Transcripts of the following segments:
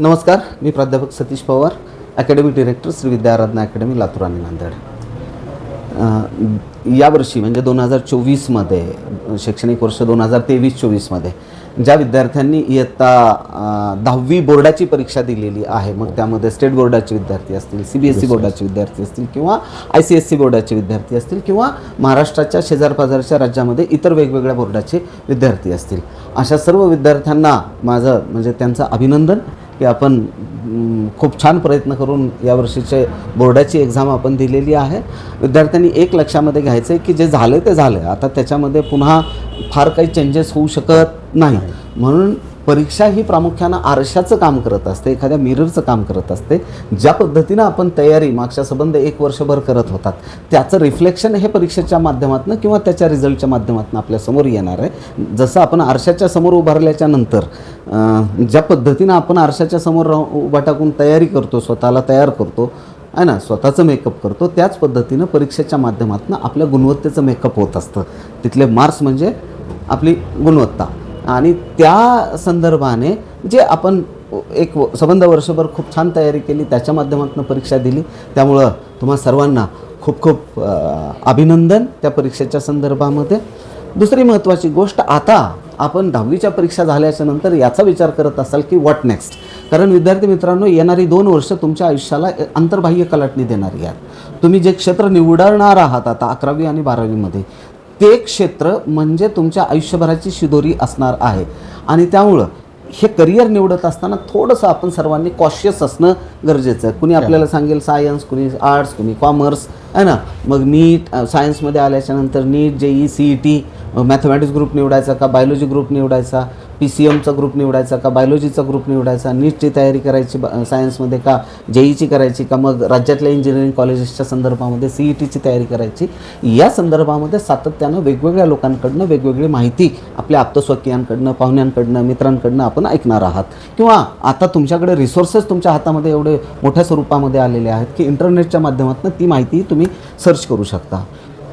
नमस्कार मी प्राध्यापक Satish Pawar academic director Shri Vidyaradhana academy Latur आणि नांदेड. यावर्षी म्हणजे दोन हजार चोवीसमध्ये शैक्षणिक वर्ष दोन हजार तेवीस चोवीसमध्ये ज्या विद्यार्थ्यांनी इयत्ता दहावी बोर्डाची परीक्षा दिलेली आहे मग त्यामध्ये स्टेट बोर्डाचे विद्यार्थी असतील सी बी एस सी बोर्डाचे विद्यार्थी असतील किंवा आय सी एस सी बोर्डाचे विद्यार्थी असतील किंवा महाराष्ट्राच्या शेजारपाजारच्या राज्यामध्ये इतर वेगवेगळ्या बोर्डाचे विद्यार्थी असतील. अशा सर्व विद्यार्थ्यांना माझं म्हणजे त्यांचं अभिनंदन. की आपण खूप छान प्रयत्न करून यावर्षीचे बोर्डाची एक्झाम आपण दिलेली आहे. विद्यार्थ्यांनी एक लक्षामध्ये घ्यायचं आहे की जे झालं ते झालं आता त्याच्यामध्ये पुन्हा फार काही चेंजेस होऊ शकत नाही. म्हणून परीक्षा ही प्रामुख्यानं आरशाचं काम करत असते एखाद्या मिररचं काम करत असते ज्या पद्धतीनं आपण तयारी मागच्या संबंध एक वर्षभर करत होतात त्याचं रिफ्लेक्शन हे परीक्षेच्या माध्यमातून किंवा त्याच्या रिझल्टच्या माध्यमातून आपल्यासमोर येणार आहे. जसं आपण आरशाच्या समोर उभारल्याच्या नंतर ज्या पद्धतीनं आपण आरशाच्या समोर राहून उभा टाकून तयारी करतो स्वतःला तयार करतो आहे ना स्वतःचं मेकअप करतो त्याच पद्धतीनं परीक्षेच्या माध्यमातून आपल्या गुणवत्तेचं मेकअप होत असतं. तिथले मार्क्स म्हणजे आपली गुणवत्ता. आणि त्या संदर्भाने जे आपण एक व- संबंध वर्षभर खूप छान तयारी केली त्याच्या माध्यमातून परीक्षा दिली. त्यामुळं तुम्हा सर्वांना खूप खूप अभिनंदन त्या परीक्षेच्या संदर्भामध्ये. दुसरी महत्त्वाची गोष्ट आता आपण दहावीच्या परीक्षा झाल्याच्यानंतर याचा विचार करत असाल की व्हॉट नेक्स्ट कारण विद्यार्थी मित्रांनो येणारी दोन वर्ष तुमच्या आयुष्याला अंतर्बाह्य कलाटणी देणारी आहेत. तुम्ही जे क्षेत्र निवडणार आहात आता अकरावी आणि बारावीमध्ये ते क्षेत्र म्हणजे तुमच्या आयुष्यभराची शिदोरी असणार आहे. आणि त्यामुळं हे करिअर निवडत असताना थोडंसं आपण सर्वांनी कॉशियस असणं गरजेचं आहे. कुणी आपल्याला सांगेल सायन्स कुणी आर्ट्स कुणी कॉमर्स आहे ना? मग नीट सायन्समध्ये आल्याच्यानंतर NEET J E C E T mathematics group निवडायचा का बायोलॉजी ग्रुप निवडायचा पी सी एमचा ग्रुप निवडायचा का बायोलॉजीचा ग्रुप निवडायचा नीटची तयारी करायची ब- सायन्समध्ये का जेईची करायची का मग राज्यातल्या इंजिनिअरिंग कॉलेजेसच्या संदर्भामध्ये सी ई टीची तयारी करायची. या संदर्भामध्ये सातत्यानं वेगवेगळ्या लोकांकडनं वेगवेगळी माहिती आपल्या आप्तस्वकीयांकडनं पाहुण्यांकडनं मित्रांकडनं आपण ऐकणार आहात. किंवा आता तुमच्याकडे रिसोर्सेस तुमच्या हातामध्ये एवढे मोठ्या स्वरूपामध्ये आलेले आहेत की इंटरनेटच्या माध्यमातून ती माहिती तुम्ही तुम्ही सर्च करू शकता.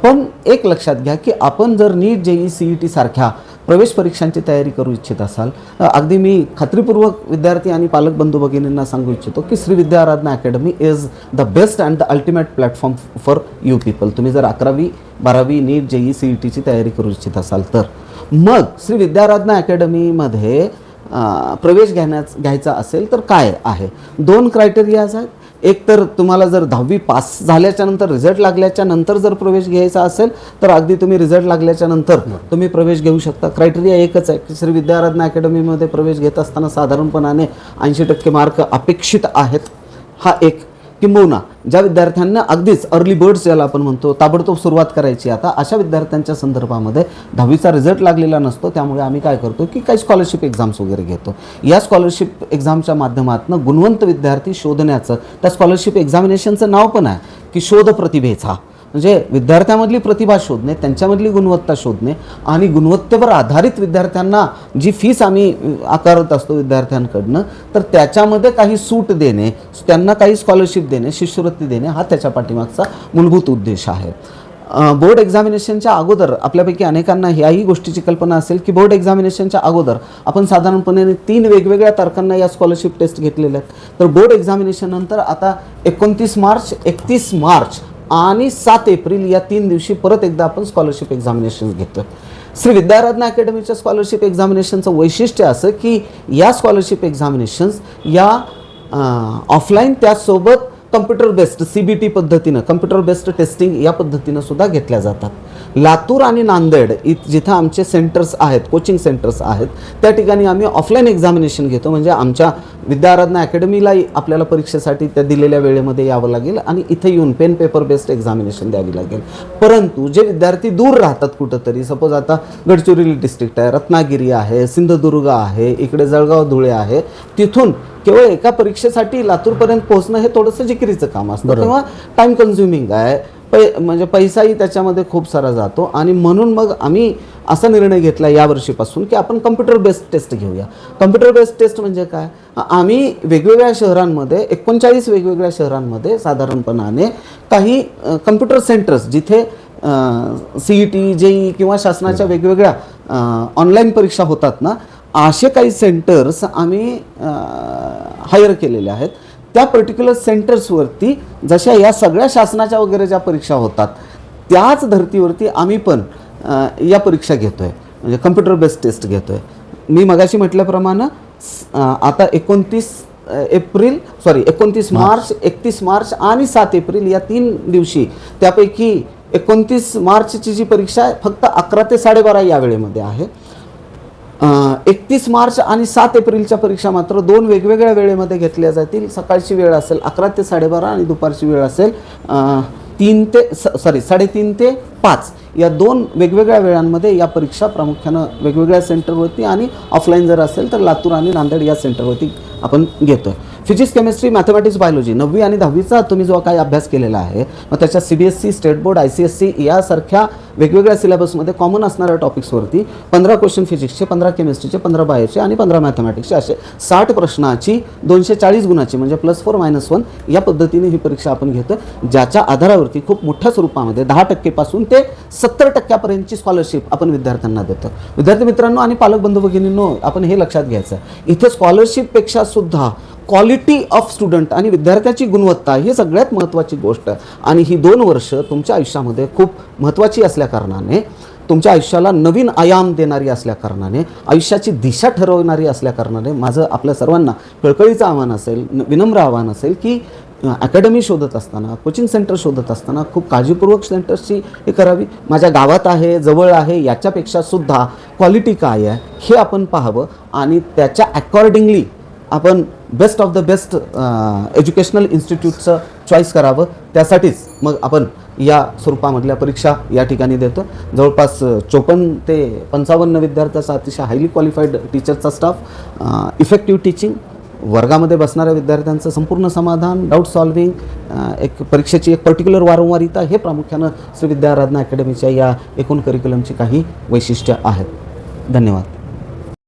पण एक लक्षात घ्या की आपण जर NEET JEE C E T सारख्या प्रवेश परीक्षांची तयारी करू इच्छित असाल अगदी मी खात्रीपूर्वक विद्यार्थी आणि पालक बंधू भगिनींना सांगू इच्छितो की Shri Vidya Aradhana academy is the best and the ultimate platform for you people तुम्ही जर अकरावी बारावी नीट जे ई सी ई टीची तयारी करू इच्छित असाल तर. मग श्री विद्या आराधना अकॅडमीमध्ये प्रवेश घेण्यास घ्यायचा असेल तर काय आहे? दोन क्रायटेरियाज आहेत. एक तर तुम्हाला जर दहावी पास झाल्याच्यानंतर रिझल्ट लागल्याच्या नंतर जर प्रवेश घ्यायचा असेल तर अगदी तुम्ही रिझल्ट लागल्याच्या नंतर तुम्ही प्रवेश घेऊ शकता. क्रायटेरिया एकच आहे की श्री विद्याराधना अकॅडमीमध्ये प्रवेश घेत असताना साधारणपणाने ऐंशी टक्के मार्क अपेक्षित आहेत. हा एक किंबहुना ज्या विद्यार्थ्यांना अगदीच अर्ली बर्ड्स ज्याला आपण म्हणतो ताबडतोब सुरुवात करायची आता अशा विद्यार्थ्यांच्या संदर्भामध्ये दहावीचा रिझल्ट लागलेला नसतो. त्यामुळे आम्ही काय करतो की काही स्कॉलरशिप एक्झाम्स वगैरे घेतो. या स्कॉलरशिप एक्झामच्या माध्यमातून गुणवंत विद्यार्थी शोधण्याचं त्या स्कॉलरशिप एक्झामिनेशनचं नाव पण आहे की शोध प्रतिभेचा. म्हणजे विद्यार्थ्यामधली प्रतिभा शोधणे त्यांच्यामधली गुणवत्ता शोधणे आणि गुणवत्तेवर आधारित विद्यार्थ्यांना जी फीस आम्ही आकारत असतो विद्यार्थ्यांकडनं तर त्याच्यामध्ये काही सूट देणे त्यांना काही स्कॉलरशिप देणे शिष्यवृत्ती देणे हा त्याच्या पाठीमागचा मूलभूत उद्देश आहे. बोर्ड एक्झामिनेशनच्या अगोदर आपल्यापैकी अनेकांना ह्याही गोष्टीची कल्पना असेल की बोर्ड एक्झामिनेशनच्या अगोदर आपण साधारणपणे तीन वेगवेगळ्या तारखांना या स्कॉलरशिप टेस्ट घेतलेल्या आहेत. तर बोर्ड एक्झामिनेशननंतर आता एकोणतीस मार्च एकतीस मार्च आणि सात एप्रिल या तीन दिवशी परत एकदा आपण स्कॉलरशिप एक्झामिनेशन घेतो श्री विद्याराधना अकॅडमीच्या स्कॉलरशिप एक्झामिनेशनचं वैशिष्ट्य असं की या स्कॉलरशिप एक्झामिनेशन्स या ऑफलाईन त्याचसोबत computer based C B T पद्धतीनं कम्प्युटर बेस्ड टेस्टिंग या पद्धतीनं सुद्धा घेतल्या जातात. लातूर आणि नांदेड इत जिथं आमचे सेंटर्स आहेत कोचिंग सेंटर्स आहेत त्या ठिकाणी आम्ही ऑफलाईन एक्झामिनेशन घेतो. म्हणजे आमच्या विद्याराधना अकॅडमीलाही आपल्याला परीक्षेसाठी त्या दिलेल्या वेळेमध्ये यावं लागेल आणि इथं येऊन पेन पेपर बेस्ड एक्झामिनेशन द्यावी लागेल. परंतु जे विद्यार्थी दूर राहतात कुठंतरी सपोज आता गडचिरोली डिस्ट्रिक्ट आहे रत्नागिरी आहे सिंधुदुर्ग आहे इकडे जळगाव धुळे आहे तिथून केवळ एका परीक्षेसाठी लातूरपर्यंत पोहोचणं हे थोडंसं जिकिरीचं काम असतं. किंवा टाइम कन्झ्युमिंग आहे. पै म्हणजे पैसाही त्याच्यामध्ये खूप सारा जातो. आणि म्हणून मग आम्ही असा निर्णय घेतला यावर्षीपासून की आपण कम्प्युटर बेस्ड टेस्ट घेऊया. कम्प्युटर बेस्ड टेस्ट म्हणजे काय? आम्ही वेगवेगळ्या शहरांमध्ये एकोणचाळीस वेगवेगळ्या शहरांमध्ये साधारणपणाने काही कम्प्युटर सेंटर्स जिथे सी ई टी जेई किंवा शासनाच्या वेगवेगळ्या ऑनलाईन परीक्षा होतात ना असे काही सेंटर्स आम्ही हायर केलेले आहेत. त्या पर्टिक्युलर सेंटर्सवरती जशा या सगळ्या शासनाच्या वगैरे ज्या परीक्षा होतात त्याच धर्तीवरती आम्ही पण या परीक्षा घेतो आहे म्हणजे कम्प्युटर बेस्ड टेस्ट घेतो आहे मी मगाशी म्हटल्याप्रमाणे आता एकोणतीस एप्रिल सॉरी एकोणतीस मार्च एकतीस मार्च आणि सात एप्रिल या तीन दिवशी त्यापैकी एकोणतीस मार्चची जी परीक्षा आहे फक्त अकरा ते साडेबारा या वेळेमध्ये आहे. एकतीस मार्च आणि सात एप्रिलच्या परीक्षा मात्र दोन वेगवेगळ्या वेळेमध्ये घेतल्या जातील. सकाळची वेळ असेल अकरा ते साडेबारा आणि दुपारची वेळ असेल तीन ते सॉरी साडेतीन ते पाच. या दोन वेगवेगळ्या वेळांमध्ये या परीक्षा प्रामुख्यानं वेगवेगळ्या सेंटरवरती आणि ऑफलाईन जर असेल तर लातूर आणि नांदेड या सेंटरवरती आपण घेतो आहे फिजिक्स केमिस्ट्री मॅथमॅटिक्स बायोलॉजी नववी आणि दहावीचा तुम्ही जो काही अभ्यास केलेला आहे मग त्याच्या C B S C state board I C S C यासारख्या वेगवेगळ्या सिलेबसमध्ये कॉमन असणाऱ्या टॉपिक्सवरती पंधरा क्वेश्चन फिजिक्सचे पंधरा केमिस्ट्रीचे पंधरा बायोचे आणि पंधरा मॅथमॅटिक्सचे असे साठ प्रश्नाची दोनशे चाळीस गुणाची म्हणजे प्लस फोर मायनस वन या पद्धतीने ही परीक्षा आपण घेतो ज्याच्या आधारावरती खूप मोठ्या स्वरूपामध्ये दहा टक्केपासून ते सत्तर टक्क्यापर्यंतची स्कॉलरशिप आपण विद्यार्थ्यांना देतो विद्यार्थी मित्रांनो आणि पालक बंधू भगिनींनो आपण हे लक्षात घ्यायचं इथे स्कॉलरशिपपेक्षा सुद्धा क्वालिटी ऑफ स्टुडंट आणि विद्यार्थ्याची गुणवत्ता ही सगळ्यात महत्त्वाची गोष्ट. आणि ही दोन वर्ष तुमच्या आयुष्यामध्ये खूप महत्त्वाची असल्याकारणाने तुमच्या आयुष्याला नवीन आयाम देणारी असल्याकारणाने आयुष्याची दिशा ठरवणारी असल्याकारणाने माझं आपल्या सर्वांना कळकळीचं आव्हान असेल न- विनम्र आव्हान असेल की अकॅडमी शोधत असताना कोचिंग सेंटर शोधत असताना खूप काळजीपूर्वक सेंटर्सची हे करावी. माझ्या गावात आहे जवळ आहे याच्यापेक्षा सुद्धा क्वालिटी काय आहे हे आपण पाहावं आणि त्याच्या अकॉर्डिंगली आपण best of the best educational इन्स्टिट्यूटचं choice करावं. त्यासाठीच मग आपण या स्वरूपामधल्या परीक्षा या ठिकाणी देतो. जवळपास चोपन्न ते पंचावन्न विद्यार्थ्याचा अतिशय हायली क्वालिफाईड टीचरचा स्टाफ इफेक्टिव्ह टीचिंग वर्गामध्ये बसणाऱ्या विद्यार्थ्यांचं संपूर्ण समाधान डाऊट सॉल्विंग एक परीक्षेची एक पर्टिक्युलर वारंवारिता हे प्रामुख्यानं श्री विद्याराधना अकॅडमीच्या या एकूण करिक्युलमची काही वैशिष्ट्य आहेत. धन्यवाद.